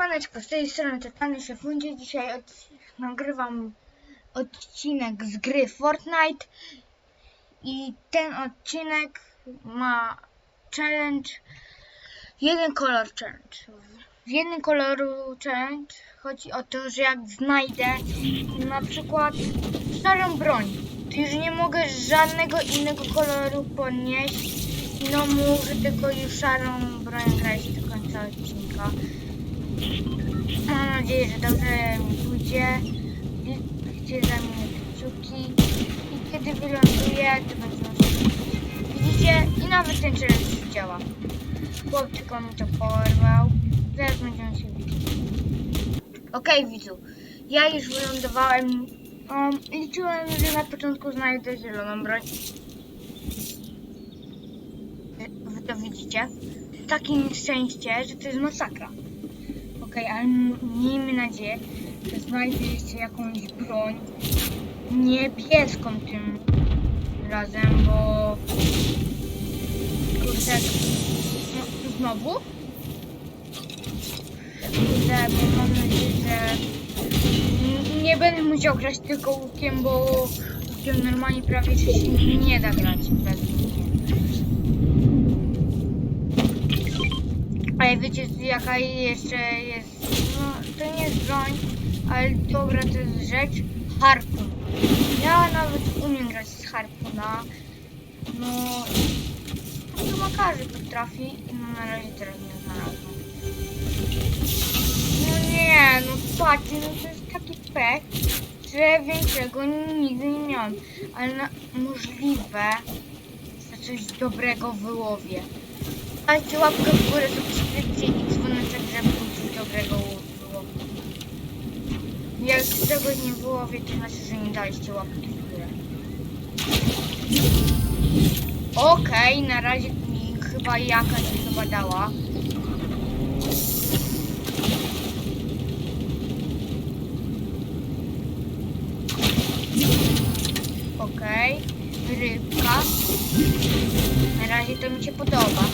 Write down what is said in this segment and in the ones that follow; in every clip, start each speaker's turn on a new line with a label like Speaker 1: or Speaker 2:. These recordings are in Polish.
Speaker 1: Siemaneczko, z tej strony Totalny Szefundzie. Dzisiaj od... nagrywam odcinek z gry Fortnite i ten odcinek ma challenge jeden kolor challenge. W jednym koloru challenge chodzi o to, że jak znajdę na przykład starą broń, to już nie mogę żadnego innego koloru podnieść. No muszę tylko już szarą broń grać do końca odcinka. Mam nadzieję, że dobrze mi pójdzie. Chcę zamienić kciuki i kiedy wyląduję, to będziemy się Widzicie? I nawet ten challenge działa. Chłop tylko mi to porwał. Zaraz będziemy się widzieć. Okej, widzu. Ja już wylądowałem. Um, liczyłem, że na początku znajdę zieloną broń. Wy to widzicie? Takie nieszczęście, że to jest masakra. Okej, ale m- miejmy nadzieję, że znajdę jeszcze jakąś broń niebieską tym razem, bo kurde, no, znowu? Kurde, bo mam nadzieję, że nie będę musiał grać tylko łukiem, bo łukiem normalnie prawie się nie da grać bez Ale wiecie jaka jeszcze jest, no to nie jest broń, ale dobra to jest rzecz, harpun. Ja nawet umiem grać z harpuna, no chyba każdy potrafi i no na razie teraz nie znalazłem. No nie, no patrzcie, no to jest taki pech, że większego nigdy nie miałem, ale na, możliwe, że coś dobrego wyłowię. Dajcie łapkę w górę, subskrypcję i dzwoneczek, żeby coś dobrego wyłowić. Jak czegoś nie wyłowię, to znaczy, że nie daliście łapki w górę. Okej, na razie mi chyba jakaś chyba dała. Okej, rybka. Na razie to mi się podoba.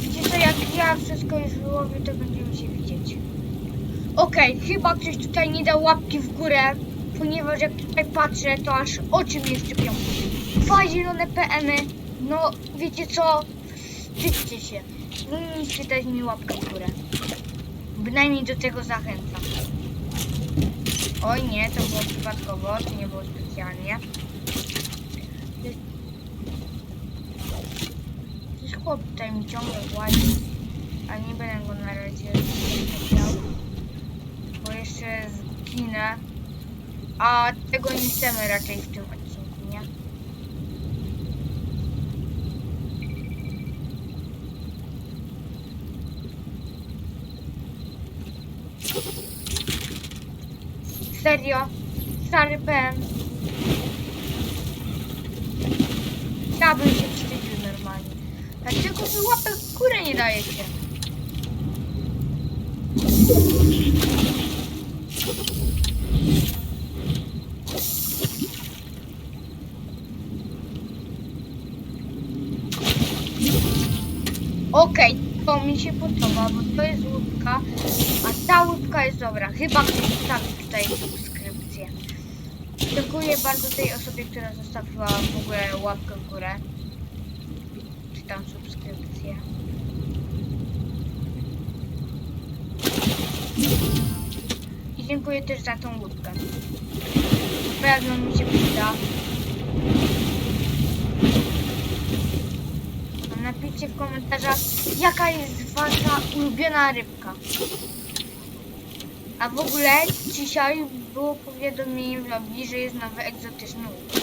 Speaker 1: Wiecie co, jak wszystko już wyłowię, to będziemy się widzieć. Okej, chyba ktoś tutaj nie dał łapki w górę, ponieważ jak tutaj patrzę, to aż oczy mnie szczypią. Dwa zielone PMy, no wiecie co, wstydźcie się. Powinniście dać mi łapkę w górę. Bynajmniej do tego zachęcam. Oj nie, to było przypadkowo, to nie było specjalnie. Jakiś chłop tutaj mi ciągle łazi, ale nie będę go na razie chciał, bo jeszcze zginę. A tego nie chcemy raczej w tym odcinku, nie? Serio? Stary PM. Ja bym się wstydził normalnie. Dlaczego wy łapek w górę nie dajecie? Okej, to mi się podoba, bo to jest łódka, a ta łódka jest dobra. Chyba ktoś zostawił tutaj subskrypcję. Dziękuję bardzo tej osobie, która zostawiła w ogóle łapkę w górę. Czy tam subskrypcję. I dziękuję też za tą łódkę. Pewno mi się przyda. Napiszcie w komentarzach, jaka jest wasza ulubiona rybka. A w ogóle dzisiaj było powiadomienie w lobby, że jest nowy egzotyczny łuk.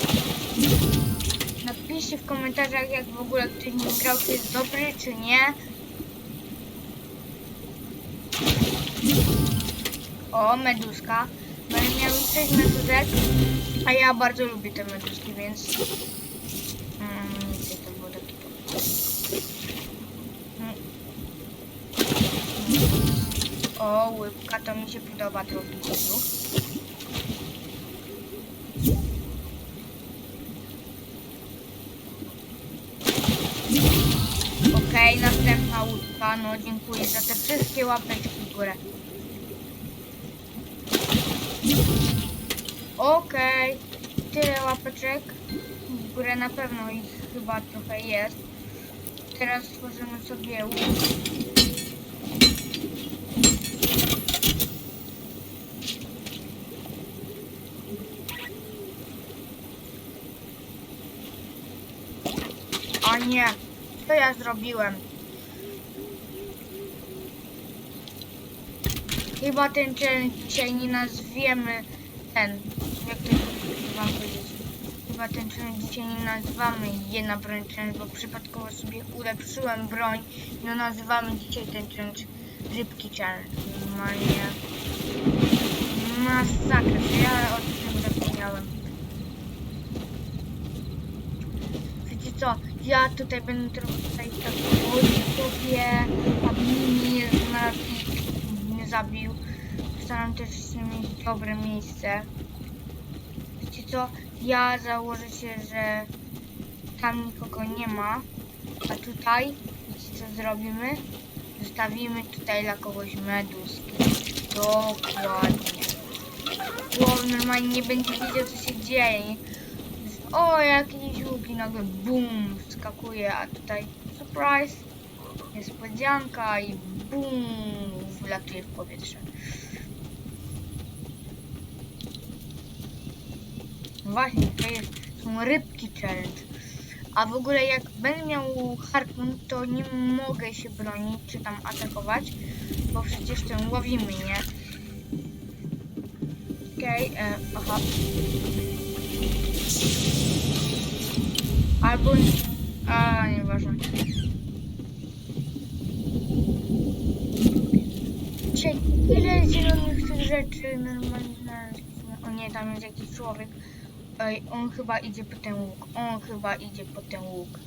Speaker 1: Napiszcie w komentarzach, jak w ogóle ktoś nim grał, czy jest dobry, czy nie. O, meduska. Będę miał 6 meduzek, a ja bardzo lubię te meduski, więc... O, łybka, to mi się podoba widzu. Okej, następna łódka. No dziękuję za te wszystkie łapeczki w górę. Okej, tyle łapeczek. W górę na pewno ich chyba trochę jest. Teraz stworzymy sobie łuk. Nie, co ja zrobiłem? Chyba ten challenge dzisiaj nie nazwiemy ten, jak to wam powiedzieć. Chyba ten challenge dzisiaj nie nazywamy jedna broń challenge, bo przypadkowo sobie ulepszyłem broń. No nazywamy dzisiaj ten challenge rybki challenge. Normalnie masakra, że ja o tym zapomniałem. Wiecie co, ja tutaj będę tutaj tak sobie, aby mnie nie znalazł i nie zabił. Staram też mieć dobre miejsce. Wiecie co, ja założę się, że tam nikogo nie ma, a tutaj, wiecie co zrobimy? Zostawimy tutaj dla kogoś meduski. Dokładnie. Bo normalnie nie będzie wiedział co się dzieje. O, łuki nagle bum, skakuje, a tutaj surprise, niespodzianka i bum, wlatuje w powietrze. Właśnie, to jest, są rybki challenge. A w ogóle jak będę miał harpun, to nie mogę się bronić, czy tam atakować, bo przecież ten łowimy, nie? Okej, e, aha. Albo... A, nieważne. Dzisiaj ile zielonych tych rzeczy normalnie znaleźliśmy? O nie, tam jest jakiś człowiek. Ej, on chyba idzie po ten łuk. On chyba idzie po ten łuk.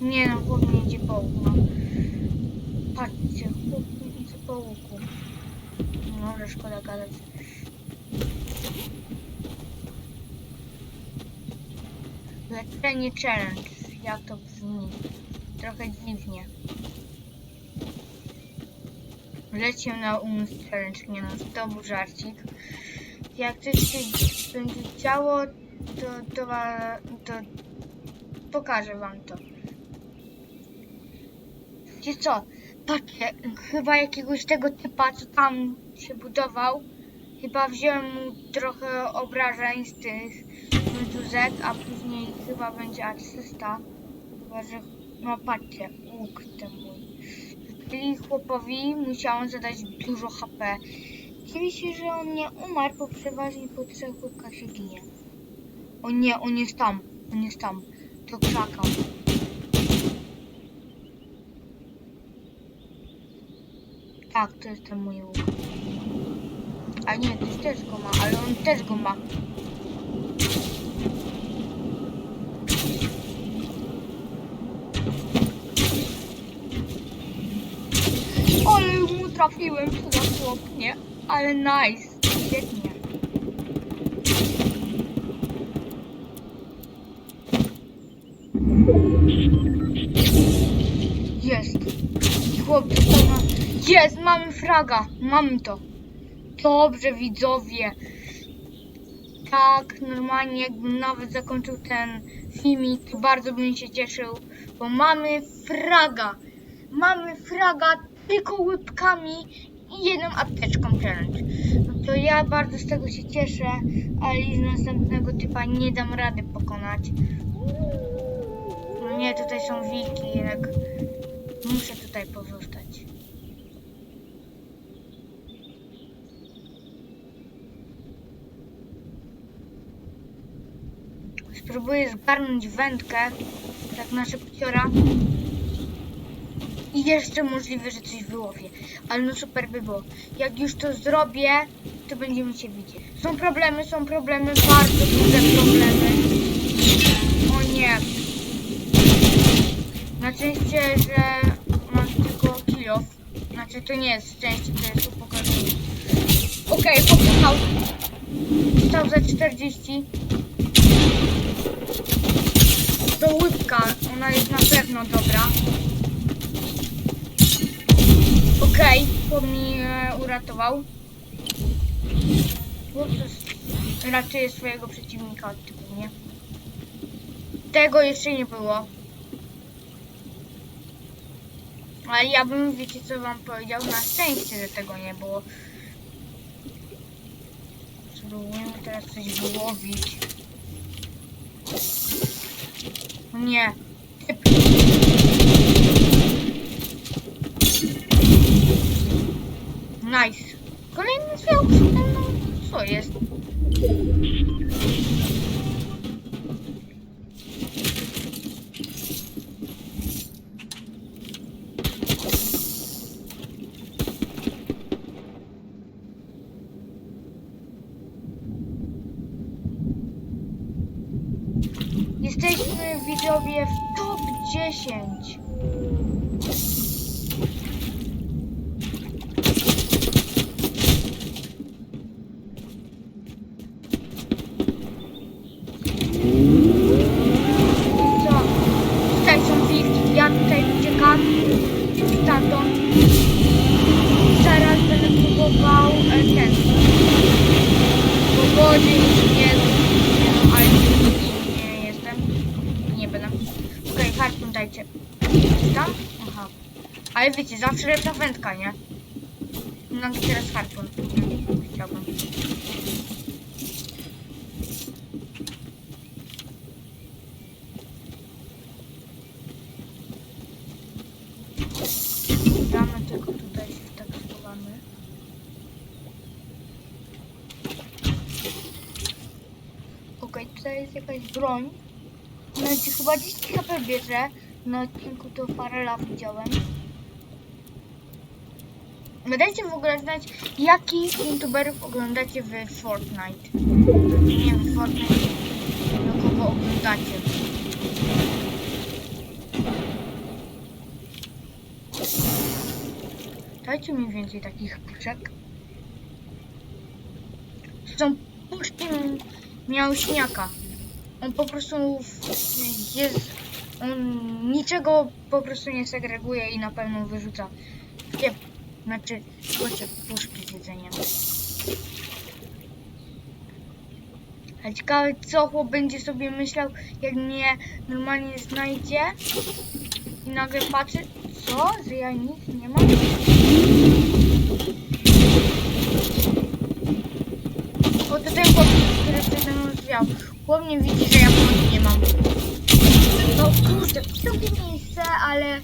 Speaker 1: Nie no, chłop idzie po łuk, no. Patrzcie, chłop idzie po łuku. Może szkoda gadać. Leczenie challenge. Jak to brzmi? Trochę dziwnie. Leciał na umysł challenge. Nie no, to był żarcik. Jak coś się będzie działo, to, to, to pokażę wam to. Wiecie co? Patrzcie, chyba jakiegoś tego typa, co tam się budował, chyba wziąłem mu trochę obrażeń z tych meduzek, a później chyba będzie asysta. Chyba, że... No patrzcie, łuk ten mój. Czyli chłopowi musiałem zadać dużo HP. Się, że on nie umarł, bo przeważnie po trzech łukach się ginie. O nie, on jest tam, on jest tam. To krzaka. Tak, to jest ten mój łuk. A nie, ktoś też go ma, ale on też go ma. Trafiłem dosłownie. Ale nice. Świetnie. Jest. Chłop. Jest, mamy fraga. Mamy to. Dobrze, widzowie. Tak, normalnie jakbym nawet zakończył ten filmik, to bardzo bym się cieszył, bo mamy fraga. Mamy fraga tylko łybkami i jedną apteczką challenge. No to ja bardzo z tego się cieszę, ale już następnego typa nie dam rady pokonać. No nie, tutaj są wilki, jednak muszę tutaj pozostać. Spróbuję zgarnąć wędkę, tak na szybciora. I jeszcze możliwe, że coś wyłowię. Ale no super by było. Jak już to zrobię, to będziemy się widzieć. Są problemy, są problemy, bardzo duże problemy. O nie. Na szczęście, że mam tylko kill off. Znaczy to nie jest szczęście, to jest upokorzenie. Okej, okay, popychał. Stał za 40. Ona jest na pewno dobra. Okej, okay, mnie uratował. Ratuje swojego przeciwnika od tyłu, nie? Tego jeszcze nie było. Ale ja bym, wiecie co wam powiedział, na szczęście, że tego nie było. Spróbujemy teraz coś wyłowić. Nie. Nice. Kolejny zwiał no co jest? Jesteśmy widzowie w top 10. Co? Tutaj są wilki, ja tutaj uciekam stamtąd. Zaraz będę próbował e, ten. Bo wody już nie, nie ale nie jestem. Nie będę. Okej, harpun dajcie. Czy tam? Aha. Ale wiecie, zawsze lepsza wędka, nie? No i teraz harpun. Chciałbym. Tylko tutaj się tak schowamy. Okej, tutaj jest jakaś broń. No ci chyba 10 HP bierze. Na odcinku to Farela widziałem. Dajcie w ogóle znać, jakich youtuberów oglądacie w Fortnite. Nie w Fortnite, do kogo oglądacie. Dajcie mi więcej takich puszek. Są puszki miał śniaka. On po prostu jest. On niczego po prostu nie segreguje i na pewno wyrzuca. Znaczy, słuchajcie, puszki z jedzeniem. A ciekawe, co chłop będzie sobie myślał, jak mnie normalnie znajdzie i nagle patrzy, co, że ja nic nie mam? O, to ten chłop, który przede mną zwiał. Chłop nie widzi, że ja broni nie mam. No kurde, drugie miejsce, ale...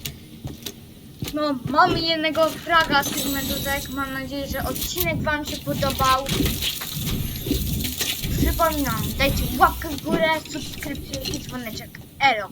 Speaker 1: No, mamy jednego fraga z tych meduzek. Mam nadzieję, że odcinek wam się podobał. Przypominam, dajcie łapkę w górę, subskrypcję i dzwoneczek. Elo!